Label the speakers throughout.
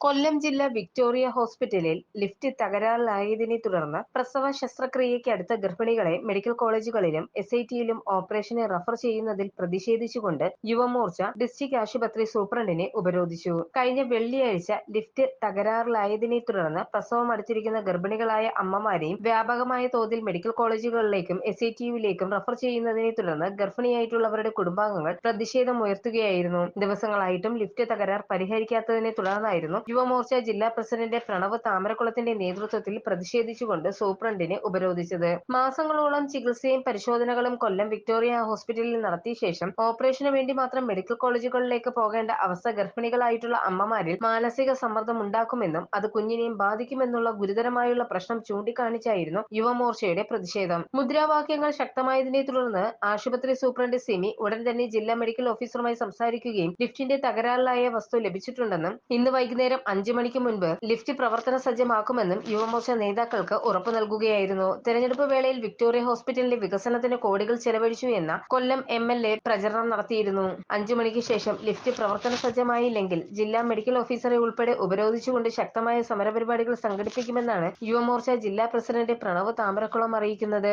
Speaker 1: കൊല്ലം ജില്ലാ വിക്ടോറിയ ഹോസ്പിറ്റലിൽ ലിഫ്റ്റ് തകരാറിലായതിനെ തുടർന്ന് പ്രസവ ശസ്ത്രക്രിയയ്ക്ക് അടുത്ത ഗർഭിണികളെ മെഡിക്കൽ കോളേജുകളിലും എസ് ഐ ടിയിലും ഓപ്പറേഷന് റഫർ ചെയ്യുന്നതിൽ പ്രതിഷേധിച്ചുകൊണ്ട് യുവമോർച്ച ഡിസ്ട്രിക്ട് ആശുപത്രി സൂപ്രണ്ടിനെ ഉപരോധിച്ചു. കഴിഞ്ഞ വെള്ളിയാഴ്ച ലിഫ്റ്റ് തകരാറിലായതിനെ തുടർന്ന് പ്രസവം അടുത്തിരിക്കുന്ന ഗർഭിണികളായ അമ്മമാരെയും വ്യാപകമായ തോതിൽ മെഡിക്കൽ കോളേജുകളിലേക്കും എസ് ഐ ടിയുവിലേക്കും റഫർ ചെയ്യുന്നതിനെ തുടർന്ന് ഗർഭിണിയായിട്ടുള്ളവരുടെ കുടുംബാംഗങ്ങൾ പ്രതിഷേധം ഉയർത്തുകയായിരുന്നു ദിവസങ്ങളായിട്ടും ലിഫ്റ്റ് തകരാർ പരിഹരിക്കാത്തതിനെ തുടർന്നായിരുന്നു യുവമോർച്ച ജില്ലാ പ്രസിഡന്റ് പ്രണവ് താമരക്കുളത്തിന്റെ നേതൃത്വത്തിൽ പ്രതിഷേധിച്ചുകൊണ്ട് സൂപ്രണ്ടിനെ ഉപരോധിച്ചത്. മാസങ്ങളോളം ചികിത്സയും പരിശോധനകളും കൊല്ലം വിക്ടോറിയ ഹോസ്പിറ്റലിൽ നടത്തിയ ശേഷം ഓപ്പറേഷന് വേണ്ടി മാത്രം മെഡിക്കൽ കോളേജുകളിലേക്ക് പോകേണ്ട അവസ്ഥ ഗർഭിണികളായിട്ടുള്ള അമ്മമാരിൽ മാനസിക സമ്മർദ്ദം ഉണ്ടാക്കുമെന്നും അത് കുഞ്ഞിനെയും ബാധിക്കുമെന്നുള്ള ഗുരുതരമായുള്ള പ്രശ്നം ചൂണ്ടിക്കാണിച്ചായിരുന്നു യുവമോർച്ചയുടെ പ്രതിഷേധം. മുദ്രാവാക്യങ്ങൾ ശക്തമായതിനെ തുടർന്ന് ആശുപത്രി സൂപ്രണ്ട് സിമി ഉടൻ തന്നെ ജില്ലാ മെഡിക്കൽ ഓഫീസറുമായി സംസാരിക്കുകയും ലിഫ്റ്റിന്റെ തകരാറിലായ വസ്തു ലഭിച്ചിട്ടുണ്ടെന്നും ഇന്ന് വൈകുന്നേരം അഞ്ചു മണിക്ക് മുൻപ് ലിഫ്റ്റ് പ്രവർത്തന സജ്ജമാക്കുമെന്നും യുവമോർച്ച നേതാക്കൾക്ക് ഉറപ്പു നൽകുകയായിരുന്നു. തെരഞ്ഞെടുപ്പ് വേളയിൽ വിക്ടോറിയ ഹോസ്പിറ്റലിന്റെ വികസനത്തിന് കോടികൾ ചെലവഴിച്ചു എന്ന കൊല്ലം എം എൽ എ പ്രചരണം നടത്തിയിരുന്നു. അഞ്ചു മണിക്ക് ശേഷം ലിഫ്റ്റ് പ്രവർത്തന സജ്ജമായില്ലെങ്കിൽ ജില്ലാ മെഡിക്കൽ ഓഫീസറെ ഉൾപ്പെടെ ഉപരോധിച്ചുകൊണ്ട് ശക്തമായ സമരപരിപാടികൾ സംഘടിപ്പിക്കുമെന്നാണ് യുവമോർച്ച ജില്ലാ പ്രസിഡന്റ് പ്രണവ് താമരക്കുളം അറിയിക്കുന്നത്.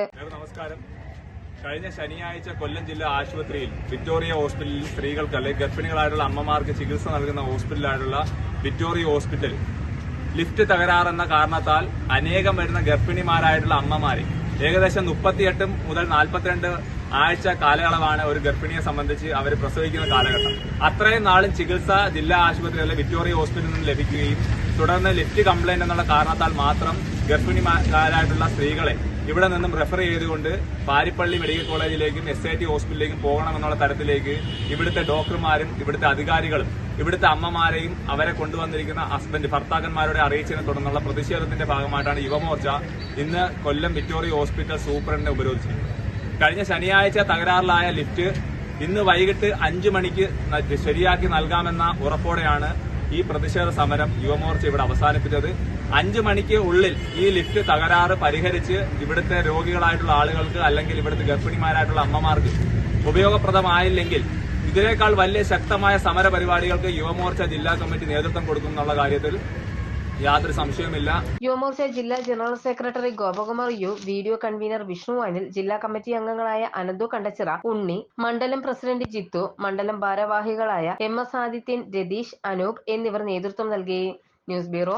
Speaker 2: കഴിഞ്ഞ ശനിയാഴ്ച കൊല്ലം ജില്ലാ ആശുപത്രിയിൽ വിക്ടോറിയ ഹോസ്പിറ്റലിൽ സ്ത്രീകൾക്ക് അല്ലെങ്കിൽ ഗർഭിണികളായിട്ടുള്ള അമ്മമാർക്ക് ചികിത്സ നൽകുന്ന ഹോസ്പിറ്റലായിട്ടുള്ള വിക്ടോറിയ ഹോസ്പിറ്റൽ. ലിഫ്റ്റ് തകരാറെന്ന കാരണത്താൽ അനേകം വരുന്ന ഗർഭിണിമാരായിട്ടുള്ള അമ്മമാരെ. ഏകദേശം മുപ്പത്തിയെട്ട് മുതൽ നാൽപ്പത്തിരണ്ട് ആഴ്ച കാലയളവാണ് ഒരു ഗർഭിണിയെ സംബന്ധിച്ച് അവർ പ്രസവിക്കുന്ന കാലഘട്ടം. അത്രയും നാളും ചികിത്സ ജില്ലാ ആശുപത്രിയിലെ വിക്ടോറിയ ഹോസ്പിറ്റലിൽ നിന്ന് ലഭിക്കുകയും തുടർന്ന് ലിഫ്റ്റ് കംപ്ലൈന്റ് എന്നുള്ള കാരണത്താൽ മാത്രം ഗർഭിണിമാരായിട്ടുള്ള സ്ത്രീകളെ ഇവിടെ നിന്നും റെഫർ ചെയ്തുകൊണ്ട് പാരിപ്പള്ളി മെഡിക്കൽ കോളേജിലേക്കും എസ് ഐ ടി ഹോസ്പിറ്റലിലേക്കും പോകണമെന്നുള്ള തരത്തിലേക്ക് ഇവിടുത്തെ ഡോക്ടർമാരും ഇവിടുത്തെ അധികാരികളും ഇവിടുത്തെ അമ്മമാരെയും അവരെ കൊണ്ടുവന്നിരിക്കുന്ന ഹസ്ബൻഡ് ഭർത്താക്കന്മാരുടെ അറിയിച്ചതിനെ തുടർന്നുള്ള പ്രതിഷേധത്തിന്റെ ഭാഗമായിട്ടാണ് യുവമോർച്ച ഇന്ന് കൊല്ലം വിക്ടോറിയ ഹോസ്പിറ്റൽ സൂപ്രണ്ടിനെ ഉപരോധിച്ചത്. കഴിഞ്ഞ ശനിയാഴ്ച തകരാറിലായ ലിഫ്റ്റ് ഇന്ന് വൈകിട്ട് അഞ്ചു മണിക്ക് ശരിയാക്കി നൽകാമെന്ന ഉറപ്പോടെയാണ് ഈ പ്രതിഷേധ സമരം യുവമോർച്ച ഇവിടെ അവസാനിപ്പിച്ചത്. അഞ്ചു മണിക്ക് ഉള്ളിൽ ഈ ലിഫ്റ്റ് തകരാറ് പരിഹരിച്ച് ഇവിടുത്തെ രോഗികളായിട്ടുള്ള ആളുകൾക്ക് അല്ലെങ്കിൽ ഇവിടുത്തെ ഗർഭിണിമാരായിട്ടുള്ള അമ്മമാർക്ക് ഉപയോഗപ്രദമായില്ലെങ്കിൽ ഇതിനേക്കാൾ വലിയ ശക്തമായ സമര പരിപാടികൾക്ക് യുവമോർച്ച ജില്ലാ കമ്മിറ്റി നേതൃത്വം കൊടുക്കും എന്നുള്ള കാര്യത്തിൽ യാതൊരു സംശയവുമില്ല.
Speaker 1: യുവമോർച്ച ജില്ലാ ജനറൽ സെക്രട്ടറി ഗോപകുമാർ യു വീഡിയോ കൺവീനർ വിഷ്ണു അനിൽ ജില്ലാ കമ്മിറ്റി അംഗങ്ങളായ അനന്തു കണ്ടച്ചിറ ഉണ്ണി മണ്ഡലം പ്രസിഡന്റ് ജിത്തു മണ്ഡലം ഭാരവാഹികളായ എം എസ് ആദിത്യൻ രതീഷ് അനൂപ് എന്നിവർ നേതൃത്വം നൽകി. News bureau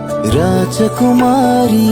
Speaker 3: Rajakumari.